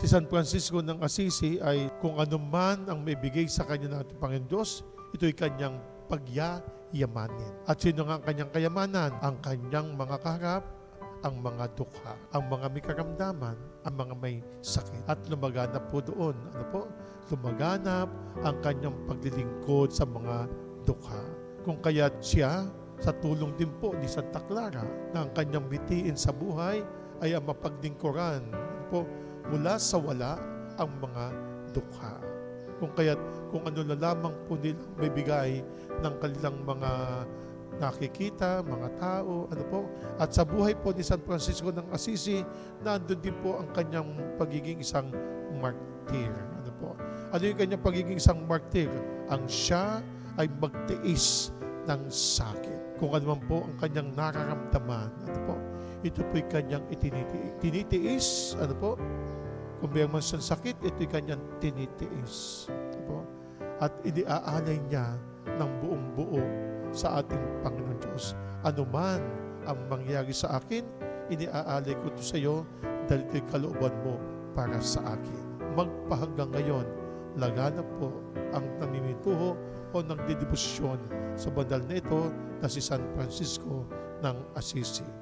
Si San Francisco ng Assisi ay kung ano man ang may bigay sa kanya ng Panginoon Diyos, ito'y kanyang pagyayamanin. At sino nga ang kanyang kayamanan? Ang kanyang mga kaharap, ang mga dukha, ang mga may karamdaman, ang mga may sakit. At lumaganap po doon. Ano po? Lumaganap ang kanyang paglilingkod sa mga dukha. Kung kaya siya, sa tulong din po ni Santa Clara, na ang kanyang bitiin sa buhay ay ang mapaglingkuran ano po, mula sa wala ang mga dukha. Kung kaya kung ano na lamang po nilang may bigay ng kanilang mga nakikita, mga tao, ano po. At sa buhay po ni San Francisco ng Assisi, nandun din po ang kanyang pagiging isang martir. Ano po. Ano yung kanyang pagiging isang martir? Ang siya ay magtiis ng sakit. Kung ano man po ang kanyang nararamdaman, ano po, ito po'y kanyang itinitiis. Tinitiis, ano po, kung mayroon man siyang sakit, ito'y kanyang tinitiis. Ano po? At iniaalay niya ng buong buo sa ating Panginoon Diyos. Ano man ang mangyari sa akin, iniaalay ko ito sa iyo dahil ito'y kalooban mo para sa akin. Magpahanggang ngayon, laganap po ang naninituho o nagdidibusyon sa bandal na ito na si San Francisco ng Assisi.